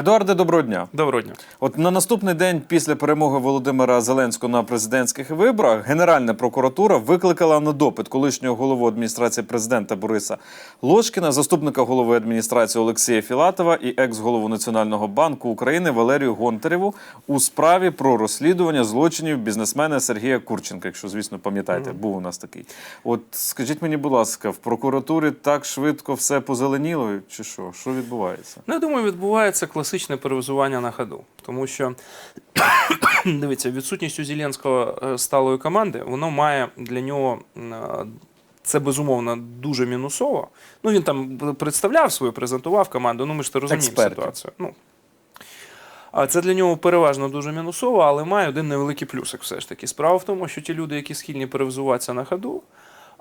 Едуарде, доброго дня. Доброго дня. От на наступний день після перемоги Володимира Зеленського на президентських виборах Генеральна прокуратура викликала на допит колишнього голову адміністрації президента Бориса Лошкіна, заступника голови адміністрації Олексія Філатова і екс-голову Національного банку України Валерію Гонтареву у справі про розслідування злочинів бізнесмена Сергія Курченка. Якщо звісно пам'ятаєте, був у нас такий. От скажіть мені, будь ласка, в прокуратурі так швидко все позеленіло, чи що? Що відбувається? Ну, я думаю, відбувається класичне перевизування на ходу. Тому що, дивіться, відсутність у Зеленського е, сталої команди, воно має для нього. е, Це безумовно дуже мінусово. Ну він там представляв свою, презентував команду. Ну ми ж то розуміємо Експертів. ситуацію. Ну а це для нього переважно дуже мінусово, але має один невеликий плюсик. Все ж таки. Справа в тому, що ті люди, які схильні перевзуватися на ходу,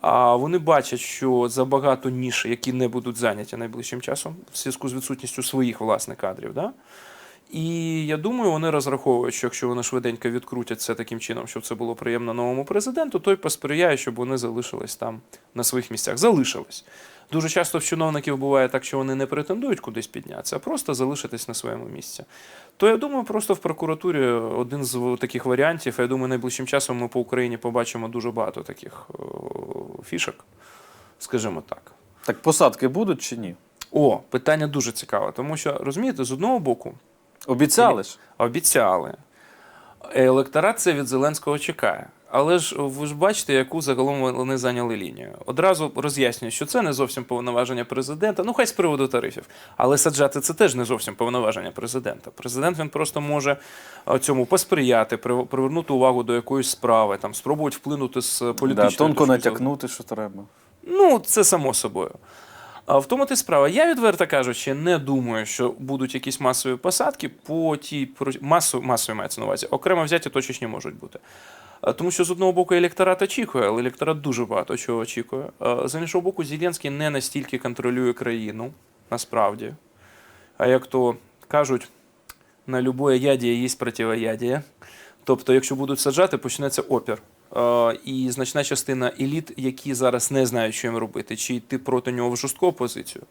а вони бачать, що забагато ніж, які не будуть зайняті найближчим часом, в зв'язку з відсутністю своїх власних кадрів. Да? І я думаю, вони розраховують, що якщо вони швиденько відкрутять це таким чином, щоб це було приємно новому президенту, той посприяє, щоб вони залишились там на своїх місцях. Залишились. Дуже часто в чиновників буває так, що вони не претендують кудись піднятися, а просто залишитись на своєму місці. То я думаю, просто в прокуратурі один з таких варіантів. Я думаю, найближчим часом ми по Україні побачимо дуже багато таких фішок, скажімо так. Так посадки будуть чи ні? О, питання дуже цікаве, тому що розумієте, з одного боку, Обіцяли ж. обіцяли. Електорат це від Зеленського чекає. Але ж ви ж бачите, яку загалом вони зайняли лінію. Одразу роз'яснюю, що це не зовсім повноваження президента. Ну, хай з приводу тарифів. Але саджати це теж не зовсім повноваження президента. Президент він просто може е, цьому посприяти, привернути увагу до якоїсь справи, там спробувати вплинути з політичної Да, тонко натякнути, що треба. Ну, це само собою. А в тому ти справа. Я відверто кажучи, не думаю, що будуть якісь масові посадки по тій про- масу, масові мається на увазі. Окремо взяті точечні можуть бути. Тому що з одного боку електорат очікує, але електорат дуже багато чого очікує. З іншого боку, Зеленський не настільки контролює країну, насправді. А як то кажуть, на любое ядіє є противоядіє. Тобто, якщо будуть саджати, почнеться опір. І значна частина еліт, які зараз не знають, що їм робити, чи йти проти нього в жорстку позицію,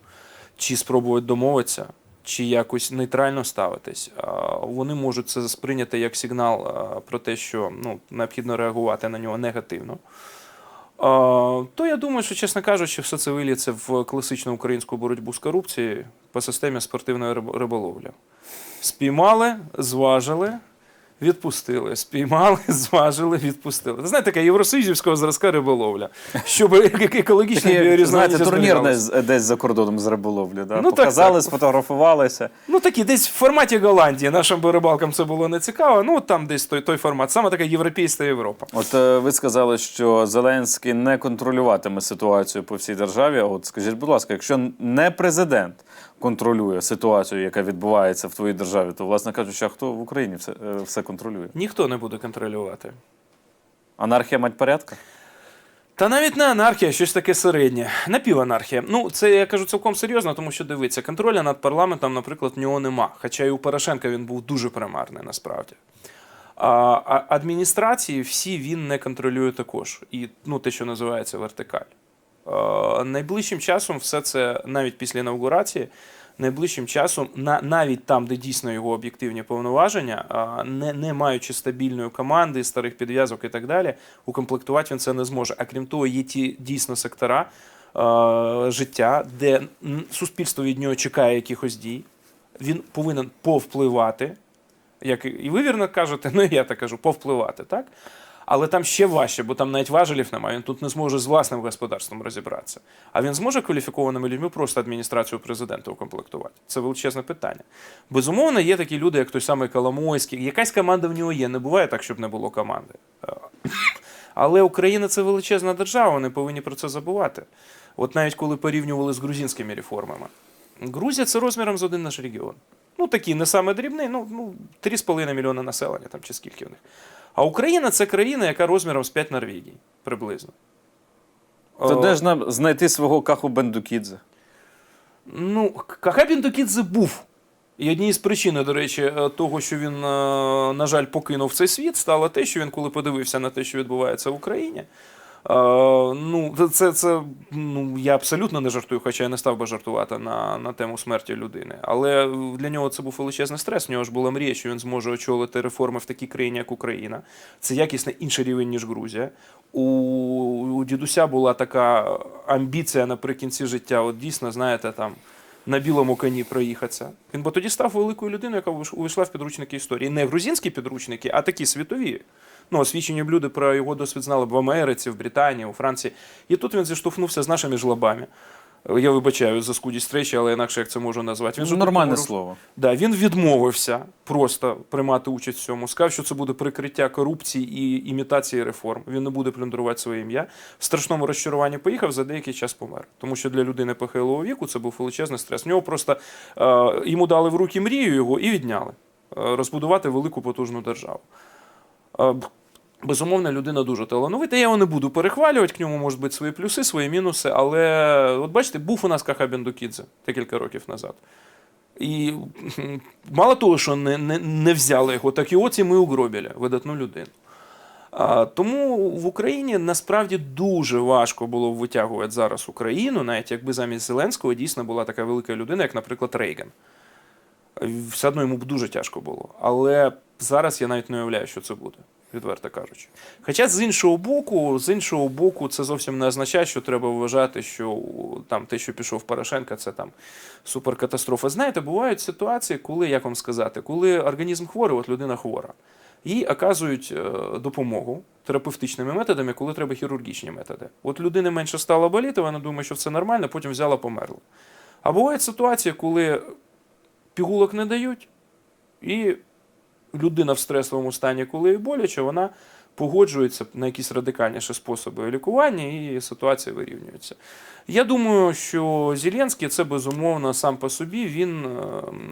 чи спробувати домовитися, чи якось нейтрально ставитись, вони можуть це сприйняти як сигнал про те, що ну, необхідно реагувати на нього негативно. То я думаю, що, чесно кажучи, все це виліться в класичну українську боротьбу з корупцією по системі спортивної риб- риболовлі. Спіймали, зважили, відпустили. Спіймали, зважили, відпустили. Це знаєте, така євросоюзівського зразка риболовля, щоб екологічна Такі, біорізноманітність знаєте, турнір зберігалася. десь, за кордоном з риболовлі. Да? Ну, Показали, так. сфотографувалися. Ну такі десь в форматі Голландії. Нашим би рибалкам це було не цікаво. Ну там десь той, той формат. Саме така європейська Європа. От е, ви сказали, що Зеленський не контролюватиме ситуацію по всій державі. От скажіть, будь ласка, якщо не президент контролює ситуацію, яка відбувається в твоїй державі, то, власне кажучи, а хто в Україні все, е, все контролює? Ніхто не буде контролювати. Анархія мать порядка? Та навіть не анархія, щось таке середнє. Напіванархія. Ну, це я кажу цілком серйозно, тому що дивіться, контроля над парламентом, наприклад, в нього нема. Хоча і у Порошенка він був дуже примарний насправді. А, а адміністрації всі він не контролює також. І ну, те, що називається вертикаль. А, найближчим часом все це, навіть після інаугурації, найближчим часом, навіть там, де дійсно його об'єктивні повноваження, не, не маючи стабільної команди, старих підв'язок і так далі, укомплектувати він це не зможе. А крім того, є ті дійсно сектора е, життя, де суспільство від нього чекає якихось дій. Він повинен повпливати, як і ви вірно кажете, ну і я так кажу, повпливати, так? Але там ще важче, бо там навіть важелів немає. Він тут не зможе з власним господарством розібратися. А він зможе кваліфікованими людьми просто адміністрацію президента укомплектувати. Це величезне питання. Безумовно, є такі люди, як той самий Коломойський. Якась команда в нього є. Не буває так, щоб не було команди. Е, Але Україна це величезна держава, вони повинні про це забувати. От навіть коли порівнювали з грузинськими реформами. Грузія це розміром з один наш регіон. Ну, такий не саме дрібний, ну, ну 3,5 мільйона населення там чи скільки в них. А Україна це країна, яка розміром з 5 Норвегій приблизно. То де ж нам знайти свого Каху Бендукідзе? Ну, Каха Бендукідзе був. І однією з причин, до речі, е, того, що він, е, на жаль, покинув цей світ, стало те, що він, коли подивився на те, що відбувається в Україні, ну, це- це, ну, я абсолютно не жартую, хоча я не став би жартувати на, на тему смерті людини. Але для нього це був величезний стрес. У нього ж була мрія, що він зможе очолити реформи в такій країні, як Україна. Це якісно інший рівень, ніж Грузія. У, у дідуся була така амбіція наприкінці життя. От дійсно, знаєте, там на білому коні проїхатися. Він бо тоді став великою людиною, яка увійшла в підручники історії. Не грузинські підручники, а такі світові. Ну, освічені люди про його досвід знали б в Америці, в Британії, у Франції. І тут він зіштовхнувся з нашими жлобами. Я вибачаю за скудість речі, але інакше як це можу назвати. Він Нормальне говорив- слово. Да, він відмовився просто приймати участь в цьому. Сказав, що це буде прикриття корупції і імітації реформ. Він не буде плюндрувати своє ім'я. В страшному розчаруванні поїхав, за деякий час помер. Тому що для людини похилого віку це був величезний стрес. В нього просто е, йому дали в руки мрію його і відняли. Е, розбудувати велику потужну державу. Е, Безумовно, людина дуже талановита. Я його не буду перехвалювати, к ньому можуть бути свої плюси, свої мінуси. Але от бачите, був у нас Каха Бендукідзе декілька років назад. І мало того, що не, не, не взяли його, так і оці ми угробили видатну людину. А, тому в Україні насправді дуже важко було б витягувати зараз Україну, навіть якби замість Зеленського дійсно була така велика людина, як, наприклад, Рейган. Все одно йому б дуже тяжко було. Але зараз я навіть не уявляю, що це буде, відверто кажучи. Хоча з іншого боку, з іншого боку, це зовсім не означає, що треба вважати, що там те, що пішов Порошенко, це там суперкатастрофа. Знаєте, бувають ситуації, коли, як вам сказати, коли організм хворий, от людина хвора. Їй оказують е, допомогу терапевтичними методами, коли треба хірургічні методи. От людини менше стало боліти, вона думає, що все нормально, потім взяла померла. А бувають ситуації, коли пігулок не дають, і людина в стресовому стані, коли боляче, вона погоджується на якісь радикальніші способи лікування, і ситуація вирівнюється. Я думаю, що Зеленський це безумовно сам по собі. Він е,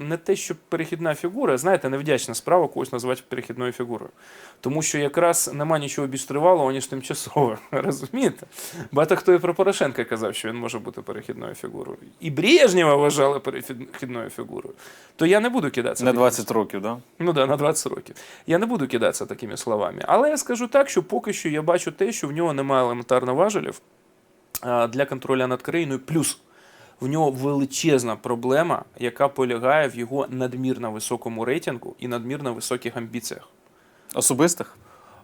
не те, що перехідна фігура, знаєте, невдячна справа когось назвати перехідною фігурою. Тому що якраз нема нічого більш тривалого, ніж тимчасове. Розумієте? Багато хто і про Порошенка казав, що він може бути перехідною фігурою. І Брежнєва вважали перехідною фігурою. То я не буду кидатися. На такими 20 років, да? Ну да, на 20 років. Я не буду кидатися такими словами. Але я скажу так, що поки що я бачу те, що в нього немає елементарно важелів для контролю над країною. Плюс в нього величезна проблема, яка полягає в його надмірно високому рейтингу і надмірно високих амбіціях. Особистих?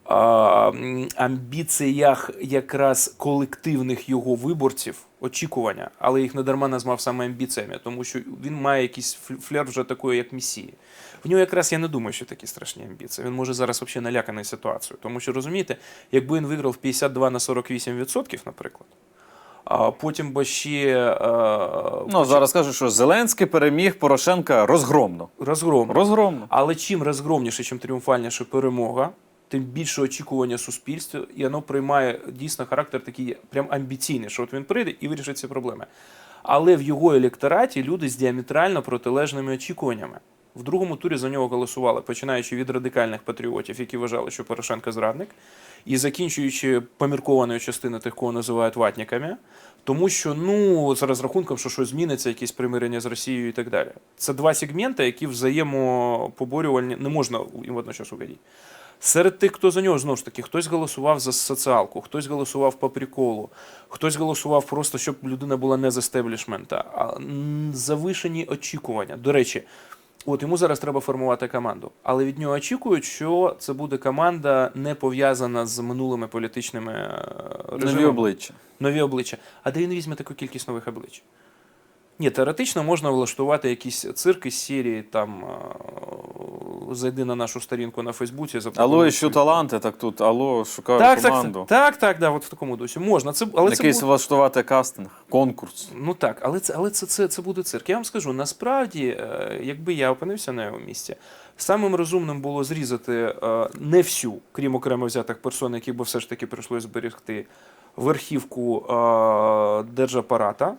А, амбіціях якраз колективних його виборців, очікування, але їх не дарма назвав саме амбіціями, тому що він має якийсь фл- флер вже такої, як месії. В нього якраз я не думаю, що такі страшні амбіції. Він може зараз взагалі наляканий ситуацією. Тому що розумієте, якби він виграв 52 на 48%, наприклад, а потім би ще е, Ну, зараз кажуть, що Зеленський переміг Порошенка розгромно. розгром. Розгромно. Але чим розгромніше, чим тріумфальніша перемога, тим більше очікування суспільства, і воно приймає дійсно характер такий прям амбіційний, що от він прийде і вирішить ці проблеми. Але в його електораті люди з діаметрально протилежними очікуваннями. В другому турі за нього голосували, починаючи від радикальних патріотів, які вважали, що Порошенко зрадник, і закінчуючи поміркованою частиною тих, кого називають ватниками, тому що ну за розрахунком, що щось зміниться, якісь примирення з Росією і так далі. Це два сегменти, які взаємопоборювальні не можна їм водночас угодити. Серед тих, хто за нього знову ж таки, хтось голосував за соціалку, хтось голосував по приколу, хтось голосував просто, щоб людина була не з естеблішмента, а завишені очікування. До речі, от йому зараз треба формувати команду, але від нього очікують, що це буде команда не пов'язана з минулими політичними е, Нові обличчя. Нові обличчя. А де він візьме таку кількість нових облич? Ні, теоретично можна влаштувати якісь цирки з серії, там е, зайди на нашу сторінку на Фейсбуці, Алло, свій- таланти, так тут алло, шукаю Так, так, команду. так, так, да, от в такому дусі. Можна. Це, але це Якийсь буде... влаштувати кастинг, конкурс. Ну так, але це, але це, це, це буде цирк. Я вам скажу, насправді, е, якби я опинився на його місці, самим розумним було зрізати е, не всю, крім окремо взятих персон, яких би все ж таки прийшлося зберегти, верхівку держапарата.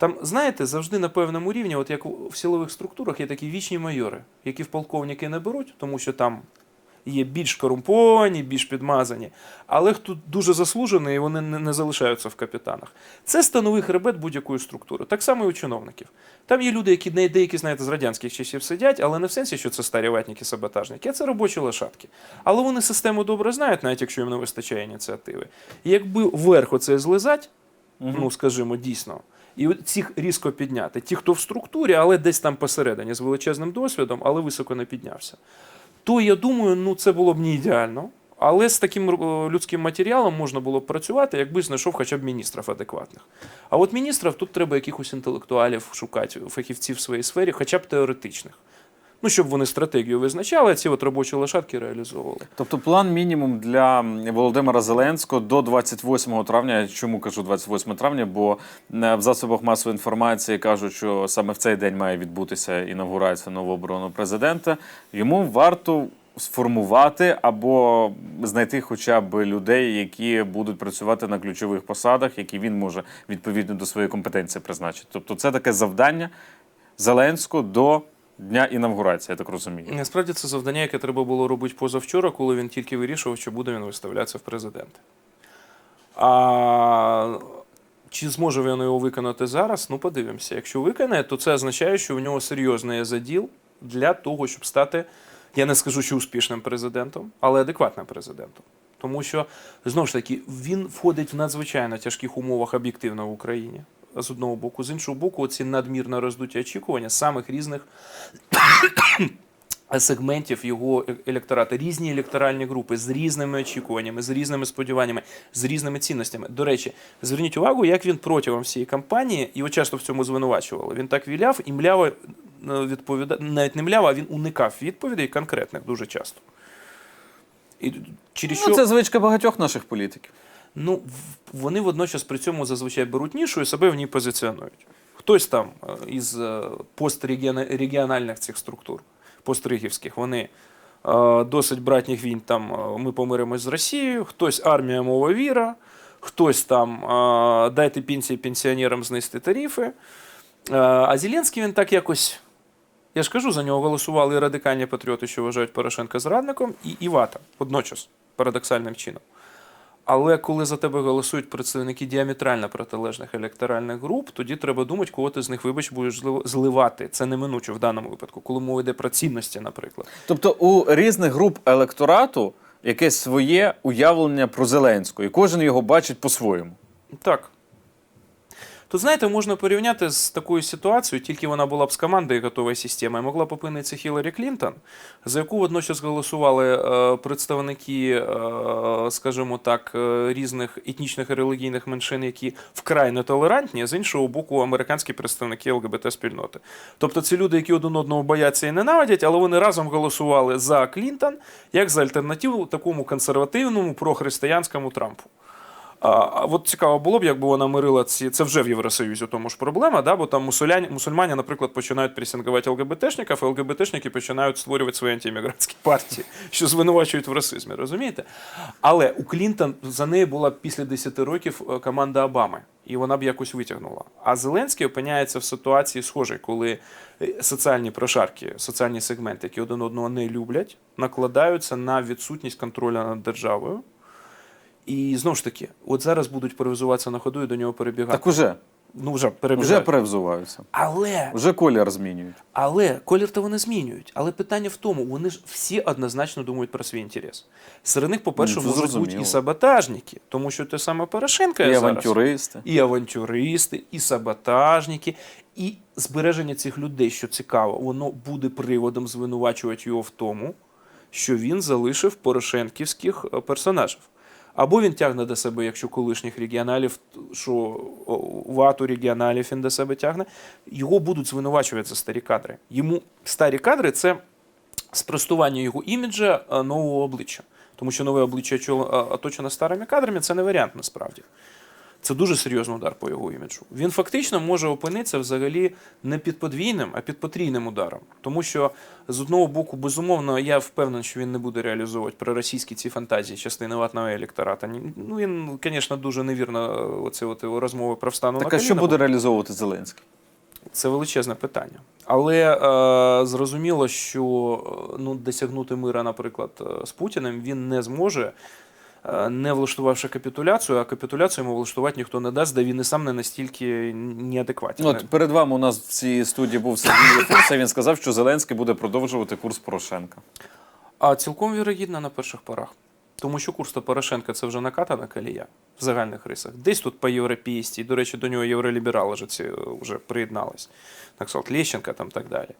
Там, знаєте, завжди на певному рівні, от як в силових структурах, є такі вічні майори, які в полковники не беруть, тому що там Є більш корумповані, більш підмазані, але хто дуже заслужений, і вони не, залишаються в капітанах. Це становий хребет будь-якої структури. Так само і у чиновників. Там є люди, які деякі, знаєте, з радянських часів сидять, але не в сенсі, що це старі ватники, саботажники, а це робочі лошадки. Але вони систему добре знають, навіть якщо їм не вистачає ініціативи. І якби вверх оце злизать, ну скажімо, дійсно. І цих різко підняти. Ті, хто в структурі, але десь там посередині з величезним досвідом, але високо не піднявся. То я думаю, ну це було б не ідеально. Але з таким е, людським матеріалом можна було б працювати, якби знайшов хоча б міністрів адекватних. А от міністрів тут треба якихось інтелектуалів шукати, фахівців в своїй сфері, хоча б теоретичних. Ну, щоб вони стратегію визначали, а ці от робочі лошадки реалізовували. Тобто план мінімум для Володимира Зеленського до 28 травня. Чому кажу 28 травня? Бо в засобах масової інформації кажуть, що саме в цей день має відбутися інавгурація новообраного президента. Йому варто сформувати або знайти хоча б людей, які будуть працювати на ключових посадах, які він може відповідно до своєї компетенції призначити. Тобто, це таке завдання Зеленського до дня інавгурації, я так розумію. Насправді це завдання, яке треба було робити позавчора, коли він тільки вирішував, чи буде він виставлятися в президенти. А чи зможе він його виконати зараз? Ну, подивимося. Якщо виконає, то це означає, що в нього серйозний заділ для того, щоб стати, я не скажу, що успішним президентом, але адекватним президентом. Тому що, знову ж таки, він входить в надзвичайно тяжких умовах об'єктивно в Україні. З одного боку, з іншого боку, ці надмірно роздуті очікування самих різних сегментів його е- електорату, різні електоральні групи з різними очікуваннями, з різними сподіваннями, з різними цінностями. До речі, зверніть увагу, як він протягом всієї кампанії, його часто в цьому звинувачували. Він так віляв і мляво е, відповіда... навіть не мляво, а він уникав відповідей конкретних дуже часто. І через що... Ну, це звичка багатьох наших політиків. Ну, вони водночас при цьому зазвичай беруть нішу і себе в ній позиціонують. Хтось там е, із е, пострегіональних цих структур, постригівських, вони е, досить братніх війн, там ми помиримось з Росією, хтось армія мова віра, хтось там дайте пенсії пенсіонерам знести тарифи. А Зеленський він так якось. Я ж кажу, за нього голосували і радикальні патріоти, що вважають Порошенка зрадником, і Івата водночас, парадоксальним чином. Але коли за тебе голосують представники діаметрально протилежних електоральних груп, тоді треба думати, кого ти з них, вибач, будеш злив- зливати. Це неминуче в даному випадку, коли мова йде про цінності, наприклад. Тобто у різних груп електорату якесь своє уявлення про Зеленського, і кожен його бачить по-своєму. Так. Тут, знаєте, можна порівняти з такою ситуацією, тільки вона була б з командою готової системи. Могла б опинитися Хіларі Клінтон, за яку водночас голосували е, представники, е, скажімо так, е, різних етнічних і релігійних меншин, які вкрай нетолерантні, а з іншого боку, американські представники ЛГБТ-спільноти. Тобто це люди, які один одного бояться і ненавидять, але вони разом голосували за Клінтон як за альтернативу такому консервативному прохристиянському Трампу. А, от цікаво було б, якби вона мирила ці. Це вже в Євросоюзі, тому ж проблема, да? бо там мусуляні, мусульмані, наприклад, починають пресингувати ЛГБТшників, а ЛГБТшники починають створювати свої антиіммігрантські партії, що звинувачують в расизмі, розумієте? Але у Клінтон за нею була після 10 років е, команда Обами, і вона б якось витягнула. А Зеленський опиняється в ситуації схожій, коли е, соціальні прошарки, соціальні сегменти, які один одного не люблять, накладаються на відсутність контролю над державою. І знову ж таки, от зараз будуть перевзуватися на ходу і до нього перебігати. Так уже, ну вже вже перевзуваються, Але, вже колір змінюють. але колір то вони змінюють. Але питання в тому, вони ж всі однозначно думають про свій інтерес. Серед них, по-перше, Ну, можуть бути і саботажники, тому що те саме Порошенко І зараз. авантюристи. І авантюристи, і саботажники, і збереження цих людей, що цікаво, воно буде приводом звинувачувати його в тому, що він залишив порошенківських е, персонажів. Або він тягне до себе, якщо колишніх регіоналів, що вату регіоналів він до себе тягне, його будуть звинувачувати старі кадри. Йому старі кадри це спростування його іміджа е, нового обличчя. Тому що нове обличчя е, оточене старими кадрами це не варіант насправді. Це дуже серйозний удар по його іміджу. Він фактично може опинитися взагалі не під подвійним, а під потрійним ударом. Тому що з одного боку, безумовно, я впевнений, що він не буде реалізовувати проросійські ці фантазії частини ватного електората. Ну він, звісно, дуже невірно е, оце от розмови про встану Так на а що буде реалізовувати Зеленський? Це величезне питання. Але е, зрозуміло, що е, ну, досягнути мира, наприклад, е, з Путіним, він не зможе, не влаштувавши капітуляцію, а капітуляцію йому влаштувати ніхто не дасть, де він і сам не настільки неадекватний. От перед вами у нас в цій студії був Сергій Фурса. Він сказав, що Зеленський буде продовжувати курс Порошенка. А цілком вірогідно на перших порах. Тому що курс до Порошенка це вже накатана колія в загальних рисах. Десь тут по європейській, до речі, до нього євроліберали вже, е, вже приєднались. Так сказати, Лещенка там так далі.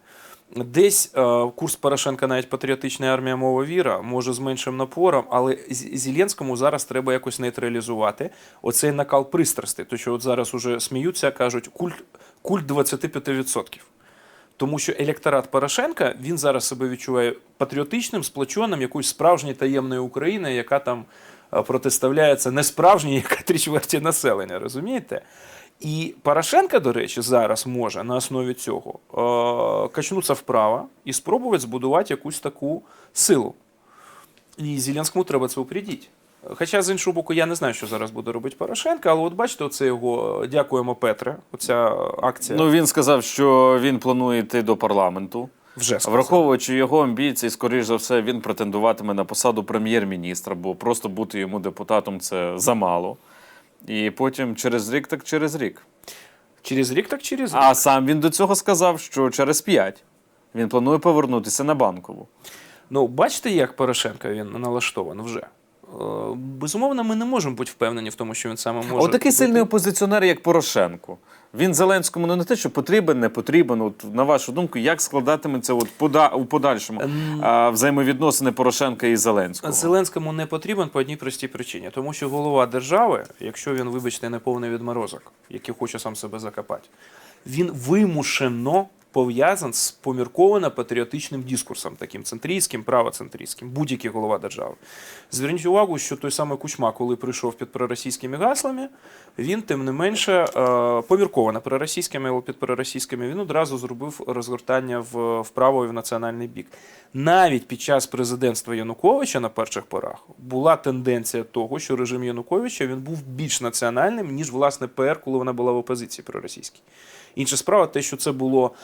Десь е, курс Порошенка навіть патріотична армія мова віра, може з меншим напором, але Зеленському зараз треба якось нейтралізувати оцей накал пристрасти. То що от зараз уже сміються, кажуть, культ, культ 25%. Тому що електорат Порошенка він зараз себе відчуває патріотичним, сплоченим якоюсь справжньої таємної України, яка там протиставляється не справжній, яка три чверті населення, розумієте? І Порошенка, до речі, зараз може на основі цього е, качнутися вправо і спробувати збудувати якусь таку силу. І Зеленському треба це упрядіть. Хоча, з іншого боку, я не знаю, що зараз буде робити Порошенко, але от бачите, оце його дякуємо Петре, оця акція Ну він сказав, що він планує йти до парламенту. Вже сказав. Враховуючи його амбіції, скоріш за все, він претендуватиме на посаду прем'єр-міністра, бо просто бути йому депутатом це замало. І потім через рік, так через рік. Через рік, так через рік. А сам він до цього сказав, що через п'ять він планує повернутися на банкову. Ну, бачите, як Порошенко він налаштований вже. Е, Безумовно, ми не можемо бути впевнені в тому, що він саме може. От такий бути. сильний опозиціонер, як Порошенко. Він Зеленському ну, не те, що потрібен, не потрібен. От на вашу думку, як складатиметься от пода у подальшому Ем. а, взаємовідносини Порошенка і Зеленського? Зеленському не потрібен по одній простій причині, тому що голова держави, якщо він, вибачте, не повний відморозок, який хоче сам себе закопати, він вимушено пов'язаний з помірковано патріотичним дискурсом, таким центрійським, правоцентрійським, будь-який голова держави. Зверніть увагу, що той самий Кучма, коли прийшов під проросійськими гаслами, він, тим не менше, е, помірковано проросійськими, або під проросійськими, він одразу зробив розгортання вправо і в національний бік. Навіть під час президентства Януковича на перших порах була тенденція того, що режим Януковича він був більш національним, ніж власне ПР, коли вона була в опозиції проросійській. Інша справа, те, що це було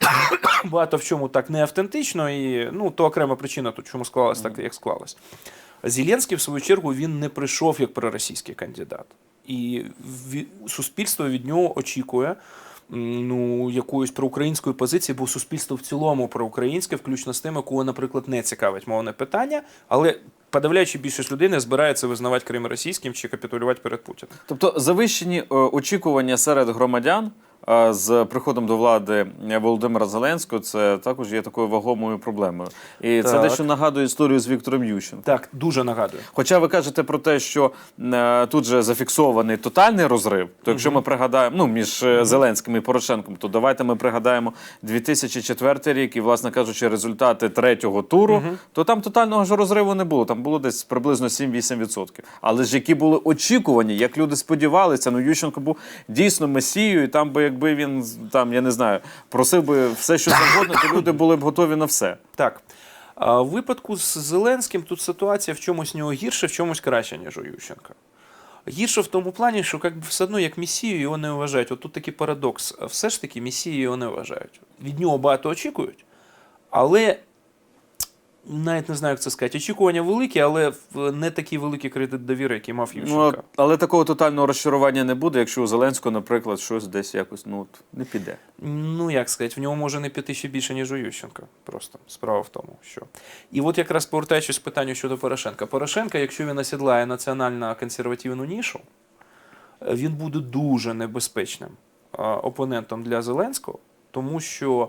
багато в чому так не автентично, і ну то окрема причина, тут чому склалось так, як склалось. Зеленський, в свою чергу, він не прийшов як проросійський кандидат. І суспільство від нього очікує ну, якоїсь проукраїнською позиції, бо суспільство в цілому проукраїнське, включно з тими, кого, наприклад, не цікавить мовне питання, але подавляючи більшість людей не збирається визнавати Крим російським чи капітулювати перед Путіним. Тобто завищені е, очікування серед громадян з приходом до влади Володимира Зеленського це також є такою вагомою проблемою. І це дещо нагадує історію з Віктором Ющенком. Так, дуже нагадую. Хоча ви кажете про те, що е, тут же зафіксований тотальний розрив, то якщо ми пригадаємо ну, між е, Зеленським і Порошенком, то давайте ми пригадаємо 2004 рік і, власне кажучи, результати третього туру, то там тотального ж розриву не було. Там було десь приблизно 7-8%. Але ж які були очікування, як люди сподівалися, ну Ющенко був дійсно месією, і там би якби він там, я не знаю, просив би все, що завгодно, то люди були б готові на все. Так. А в випадку з Зеленським тут ситуація в чомусь нього гірше, в чомусь краще, ніж у Ющенка. Гірше в тому плані, що як все одно як місію його не вважають. От тут такий парадокс. Все ж таки місію його не вважають. Від нього багато очікують, але навіть не знаю, як це сказати. Очікування великі, але не такий великий кредит довіри, який мав Ну, але такого тотального розчарування не буде, якщо у Зеленського, наприклад, щось десь якось ну не піде. Ну, як сказати, в нього може не піти ще більше, ніж у Ющенка. Просто справа в тому, що. І от якраз повертаючись к питанню щодо Порошенка. Порошенка, якщо він осідлає національно консервативну нішу, він буде дуже небезпечним опонентом для Зеленського, тому що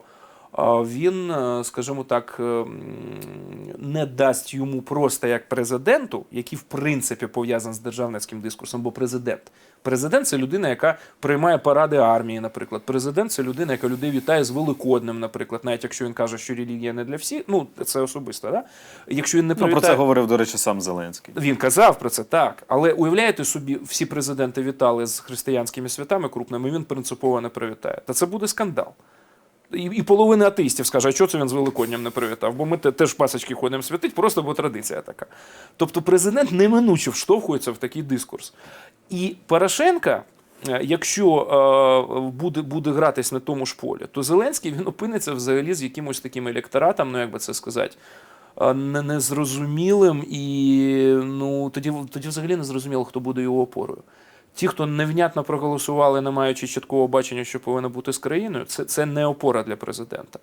він, е, скажімо так, е, не дасть йому просто як президенту, який в принципі пов'язаний з державницьким дискурсом, бо президент. Президент це людина, яка приймає паради армії, наприклад. Президент це людина, яка людей вітає з Великоднем, наприклад, навіть якщо він каже, що релігія не для всіх, ну це особисто, да? Якщо він не Ну, про це говорив, до речі, сам Зеленський. Він казав про це так. Але уявляєте собі, всі президенти вітали з християнськими святами крупними, він принципово не привітає. Та це буде скандал. І, і половина атеїстів скаже, а чого це він з Великоднем не привітав? Бо ми теж пасочки ходимо святить, просто бо традиція така. Тобто президент неминуче вштовхується в такий дискурс. І Порошенка е, якщо е, буде, буде гратись на тому ж полі, то Зеленський він опиниться взагалі з якимось таким електоратом, ну як би це сказати. е, Незрозумілим і ну тоді, тоді взагалі не зрозуміло, хто буде його опорою. Ті, хто невнятно проголосували, не маючи чіткого бачення, що повинно бути з країною, це, це не опора для президента.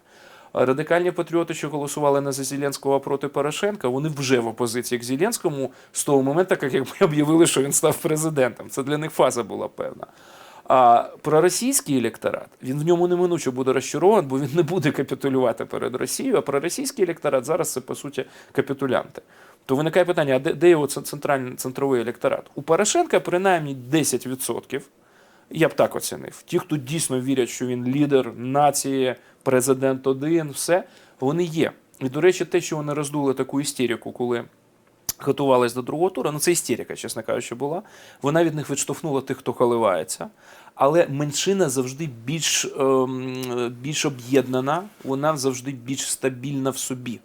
Радикальні патріоти, що голосували не за Зеленського, а проти Порошенка, вони вже в опозиції к Зеленському з того моменту, як ми об'явили, що він став президентом. Це для них фаза була певна. А проросійський електорат, він в ньому неминуче буде розчарований, бо він не буде капітулювати перед Росією. А проросійський електорат зараз це по суті капітулянти. То виникає питання: а де, де його центральний центровий електорат? У Порошенка принаймні 10%. Я б так оцінив. Ті, хто дійсно вірять, що він лідер нації, президент один, все, вони є. І, до речі, те, що вони роздули таку істерику, коли готувались до другого туру, ну це істерика, чесно кажучи, була. Вона від них відштовхнула тих, хто коливається. Але меншина завжди більш, ем, більш об'єднана, вона завжди більш стабільна в собі.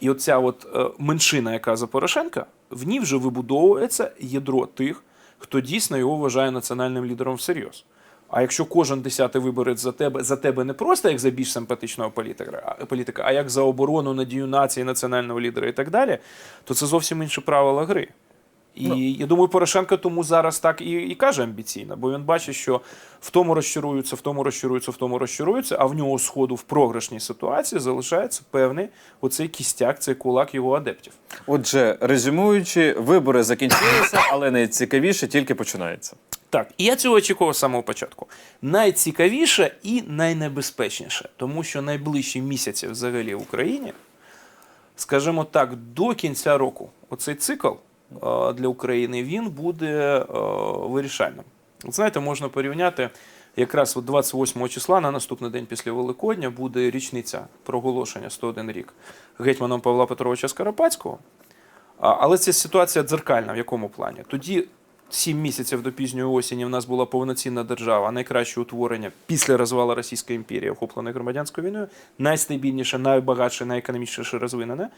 І оця от е, меншина, яка за Порошенка, в ній вже вибудовується ядро тих, хто дійсно його вважає національним лідером всерйоз. А якщо кожен десятий виборець за тебе за тебе не просто як за більш симпатичного політика, політика, а як за оборону, надію нації, національного лідера і так далі, то це зовсім інші правила гри. І я думаю, Порошенко тому зараз так і, і каже амбіційно, бо він бачить, що в тому розчаруються, в тому розчаруються, в тому розчаруються, а в нього сходу в програшній ситуації залишається певний оцей кістяк, цей кулак його адептів. Отже, резюмуючи, вибори закінчилися, але найцікавіше тільки починається. Так, і я цього очікував з самого початку. Найцікавіше і найнебезпечніше, тому що найближчі місяці взагалі в Україні, скажімо так, до кінця року, оцей цикл для України він буде е, вирішальним. Знаєте, можна порівняти. Якраз от 28 числа на наступний день після Великодня буде річниця проголошення 101 рік гетьманом Павла Петровича Скоропадського. Але ця ситуація дзеркальна в якому плані? Тоді сім місяців до пізньої осені в нас була повноцінна держава, найкраще утворення після розвалу Російської імперії, охопленої громадянською війною, найстабільніше, найбагатше, найекономічніше розвинене.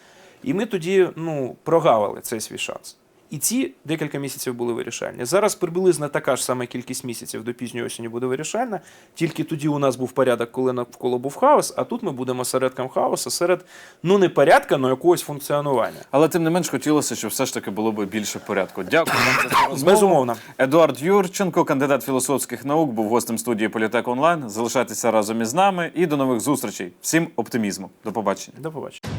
І ми тоді ну, прогавили цей свій шанс. І ці декілька місяців були вирішальні. Зараз приблизно така ж сама кількість місяців до пізньої осені буде вирішальна. Тільки тоді у нас був порядок, коли навколо був хаос, а тут ми будемо середком хаосу, серед ну не порядка, але якогось функціонування. Але тим не менш хотілося, щоб все ж таки було б більше порядку. Дякую вам за цю розмову. Безумовно. Едуард Юрченко, кандидат філософських наук, був гостем студії Політек Онлайн. Залишайтеся разом із нами і до нових зустрічей. Всім оптимізму. До побачення. До побачення.